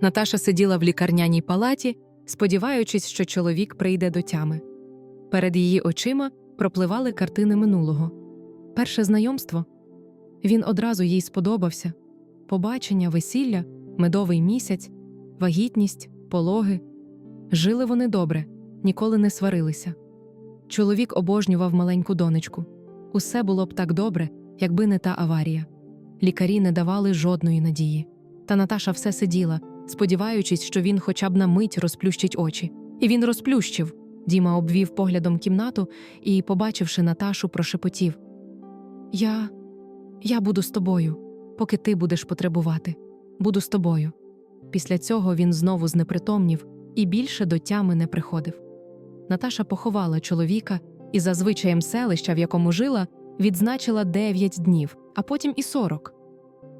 Наташа сиділа в лікарняній палаті, сподіваючись, що чоловік прийде до тями. Перед її очима пропливали картини минулого. Перше знайомство. Він одразу їй сподобався побачення, весілля, медовий місяць, вагітність, пологи. Жили вони добре, ніколи не сварилися. Чоловік обожнював маленьку донечку. Усе було б так добре, якби не та аварія. Лікарі не давали жодної надії. Та Наташа все сиділа, сподіваючись, що він хоча б на мить розплющить очі. І він розплющив. Діма обвів поглядом кімнату і, побачивши Наташу, прошепотів: Я. Я буду з тобою, поки ти будеш потребувати. Буду з тобою. Після цього він знову знепритомнів і більше до тями не приходив. Наташа поховала чоловіка і за звичаєм селища, в якому жила, відзначила 9 днів, а потім і 40.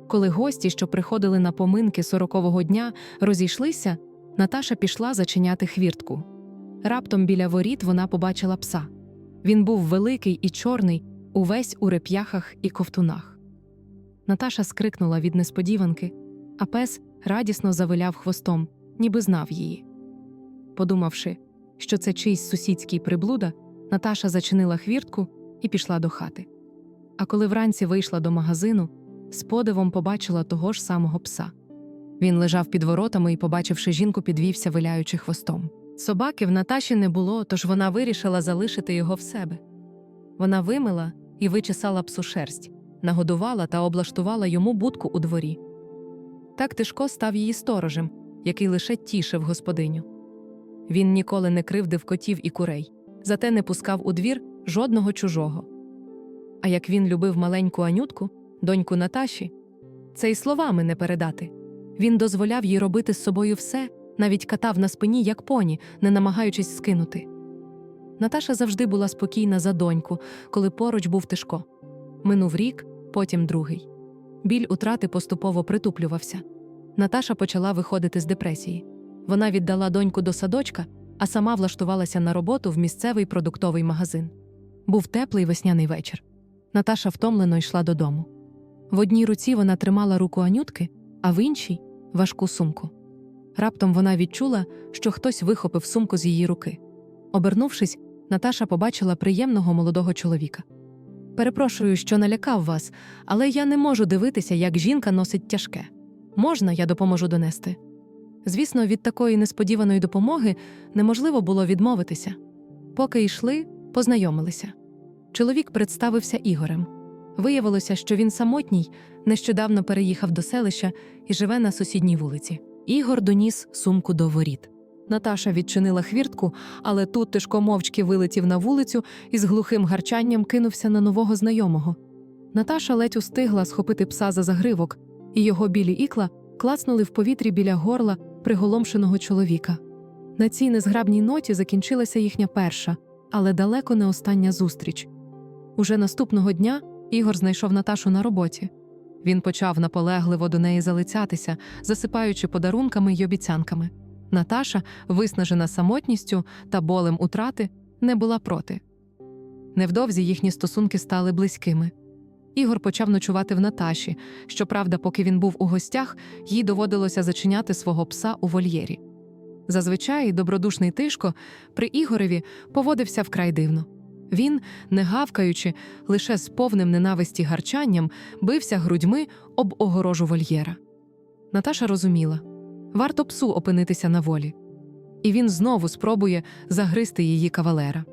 Коли гості, що приходили на поминки сорокового дня, розійшлися, Наташа пішла зачиняти хвіртку. Раптом біля воріт вона побачила пса. Він був великий і чорний, увесь у реп'яхах і ковтунах. Наташа скрикнула від несподіванки, а пес радісно завиляв хвостом, ніби знав її. Подумавши, що це чийсь сусідський приблуда, Наташа зачинила хвіртку і пішла до хати. А коли вранці вийшла до магазину, з подивом побачила того ж самого пса. Він лежав під воротами і, побачивши жінку, підвівся, виляючи хвостом. Собаки в Наташі не було, тож вона вирішила залишити його в себе. Вона вимила і вичесала псу шерсть, нагодувала та облаштувала йому будку у дворі. Так Тишко став її сторожем, який лише тішив господиню. Він ніколи не кривдив котів і курей, зате не пускав у двір жодного чужого. А як він любив маленьку Анютку, доньку Наташі, це й словами не передати. Він дозволяв їй робити з собою все, навіть катав на спині, як поні, не намагаючись скинути. Наташа завжди була спокійна за доньку, коли поруч був Тишко. Минув рік, потім другий. Біль утрати поступово притуплювався. Наташа почала виходити з депресії. Вона віддала доньку до садочка, а сама влаштувалася на роботу в місцевий продуктовий магазин. Був теплий весняний вечір. Наташа втомлено йшла додому. В одній руці вона тримала руку Анютки, а в іншій важку сумку. Раптом вона відчула, що хтось вихопив сумку з її руки. Обернувшись, Наташа побачила приємного молодого чоловіка. Перепрошую, що налякав вас, але я не можу дивитися, як жінка носить тяжке. Можна, я допоможу донести. Звісно, від такої несподіваної допомоги неможливо було відмовитися. Поки йшли, познайомилися. Чоловік представився Ігорем. Виявилося, що він самотній, нещодавно переїхав до селища і живе на сусідній вулиці. Ігор доніс сумку до воріт. Наташа відчинила хвіртку, але тут Тишко мовчки вилетів на вулицю і з глухим гарчанням кинувся на нового знайомого. Наташа ледь устигла схопити пса за загривок, і його білі ікла клацнули в повітрі біля горла приголомшеного чоловіка. На цій незграбній ноті закінчилася їхня перша, але далеко не остання зустріч. Уже наступного дня Ігор знайшов Наташу на роботі. Він почав наполегливо до неї залицятися, засипаючи подарунками й обіцянками. Наташа, виснажена самотністю та болем утрати, не була проти. Невдовзі їхні стосунки стали близькими. Ігор почав ночувати в Наташі. Щоправда, поки він був у гостях, їй доводилося зачиняти свого пса у вольєрі. Зазвичай добродушний тишко при Ігореві поводився вкрай дивно. Він, не гавкаючи, лише з повним ненависті гарчанням, бився грудьми об огорожу вольєра. Наташа розуміла варто псу опинитися на волі, і він знову спробує загризти її кавалера.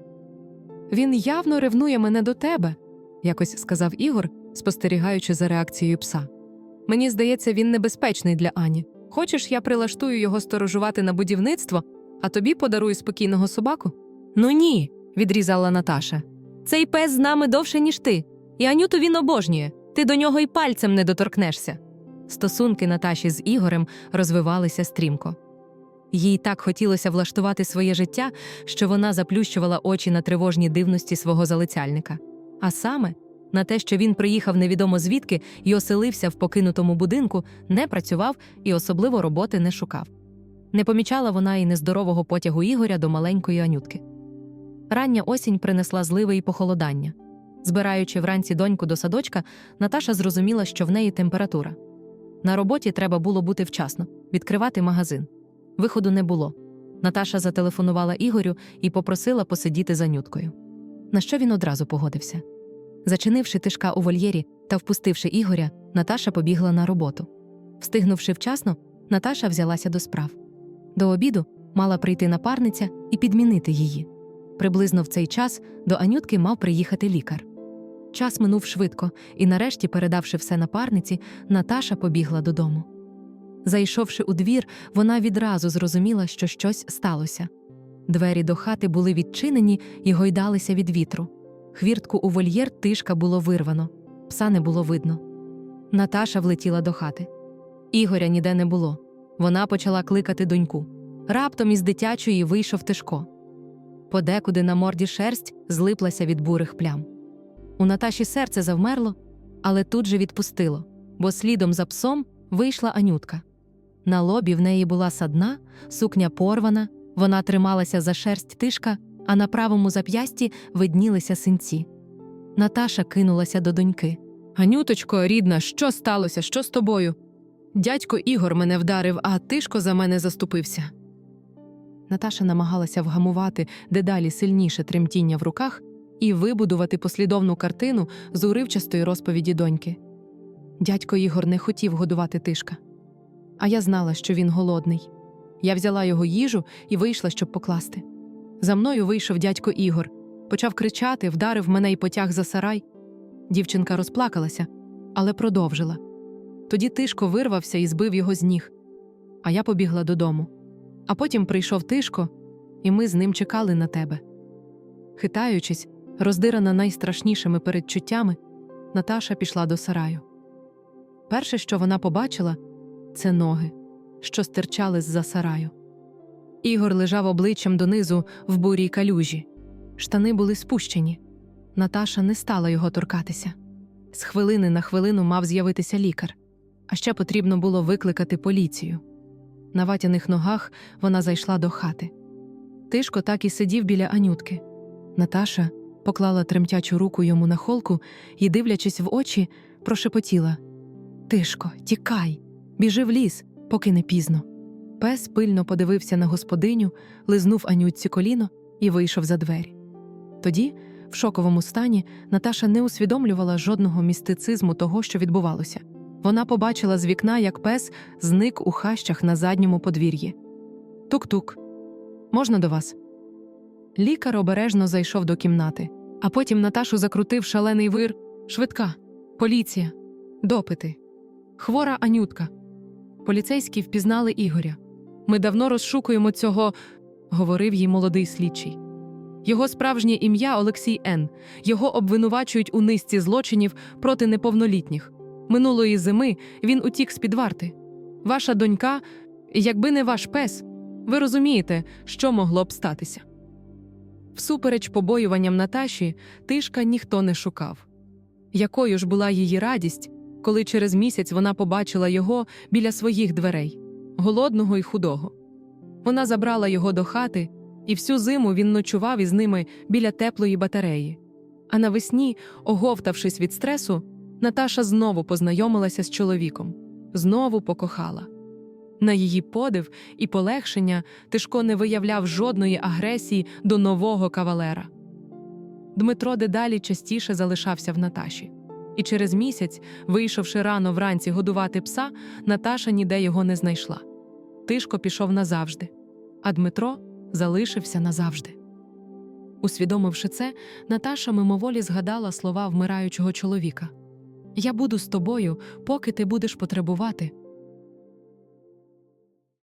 Він явно ревнує мене до тебе, якось сказав Ігор, спостерігаючи за реакцією пса. Мені здається, він небезпечний для Ані. Хочеш, я прилаштую його сторожувати на будівництво, а тобі подарую спокійного собаку? Ну ні, відрізала Наташа. Цей пес з нами довше, ніж ти, і Анюту він обожнює. Ти до нього й пальцем не доторкнешся. Стосунки Наташі з Ігорем розвивалися стрімко. Їй так хотілося влаштувати своє життя, що вона заплющувала очі на тривожні дивності свого залицяльника. А саме на те, що він приїхав невідомо звідки і оселився в покинутому будинку, не працював і особливо роботи не шукав. Не помічала вона і нездорового потягу Ігоря до маленької Анютки. Рання осінь принесла зливи і похолодання. Збираючи вранці доньку до садочка, Наташа зрозуміла, що в неї температура. На роботі треба було бути вчасно, відкривати магазин. Виходу не було. Наташа зателефонувала Ігорю і попросила посидіти за нюткою. На що він одразу погодився. Зачинивши тишка у вольєрі та впустивши Ігоря, Наташа побігла на роботу. Встигнувши вчасно, Наташа взялася до справ. До обіду мала прийти напарниця і підмінити її. Приблизно в цей час до Анютки мав приїхати лікар. Час минув швидко, і нарешті, передавши все напарниці, Наташа побігла додому. Зайшовши у двір, вона відразу зрозуміла, що щось сталося. Двері до хати були відчинені і гойдалися від вітру. Хвіртку у вольєр тишка було вирвано, пса не було видно. Наташа влетіла до хати. Ігоря ніде не було. Вона почала кликати доньку. Раптом із дитячої вийшов Тишко. Подекуди на морді шерсть злиплася від бурих плям. У Наташі серце завмерло, але тут же відпустило, бо слідом за псом вийшла Анютка. На лобі в неї була садна, сукня порвана, вона трималася за шерсть тишка, а на правому зап'ясті виднілися синці. Наташа кинулася до доньки. Анюточко, рідна, що сталося? Що з тобою? Дядько Ігор мене вдарив, а тишко за мене заступився. Наташа намагалася вгамувати дедалі сильніше тремтіння в руках і вибудувати послідовну картину з уривчастої розповіді доньки. Дядько Ігор не хотів годувати тишка. А я знала, що він голодний. Я взяла його їжу і вийшла, щоб покласти. За мною вийшов дядько Ігор, почав кричати, вдарив мене і потяг за сарай. Дівчинка розплакалася, але продовжила. Тоді тишко вирвався і збив його з ніг. А я побігла додому. А потім прийшов тишко, і ми з ним чекали на тебе. Хитаючись, роздирана найстрашнішими передчуттями, Наташа пішла до сараю. Перше, що вона побачила, це ноги, що стирчали з-за сараю. Ігор лежав обличчям донизу в бурій калюжі. Штани були спущені. Наташа не стала його торкатися. З хвилини на хвилину мав з'явитися лікар, а ще потрібно було викликати поліцію. На ватяних ногах вона зайшла до хати. Тишко так і сидів біля Анютки. Наташа поклала тремтячу руку йому на холку і, дивлячись в очі, прошепотіла Тишко, тікай, біжи в ліс, поки не пізно. Пес пильно подивився на господиню, лизнув Анютці коліно і вийшов за двері. Тоді, в шоковому стані, Наташа не усвідомлювала жодного містицизму того, що відбувалося. Вона побачила з вікна, як пес зник у хащах на задньому подвір'ї. Тук-тук. Можна до вас? Лікар обережно зайшов до кімнати, а потім Наташу закрутив шалений вир. Швидка, поліція, допити. Хвора Анютка. Поліцейські впізнали Ігоря. Ми давно розшукуємо цього, говорив їй молодий слідчий. Його справжнє ім'я Олексій Н. Його обвинувачують у низці злочинів проти неповнолітніх. Минулої зими він утік з під варти. Ваша донька, якби не ваш пес, ви розумієте, що могло б статися. Всупереч побоюванням Наташі, тишка ніхто не шукав. Якою ж була її радість, коли через місяць вона побачила його біля своїх дверей, голодного і худого. Вона забрала його до хати, і всю зиму він ночував із ними біля теплої батареї. А навесні, оговтавшись від стресу, Наташа знову познайомилася з чоловіком, знову покохала. На її подив і полегшення Тишко не виявляв жодної агресії до нового кавалера. Дмитро дедалі частіше залишався в Наташі. І через місяць, вийшовши рано вранці годувати пса, Наташа ніде його не знайшла. Тишко пішов назавжди, а Дмитро залишився назавжди. Усвідомивши це, Наташа мимоволі згадала слова вмираючого чоловіка Я буду з тобою, поки ти будеш потребувати,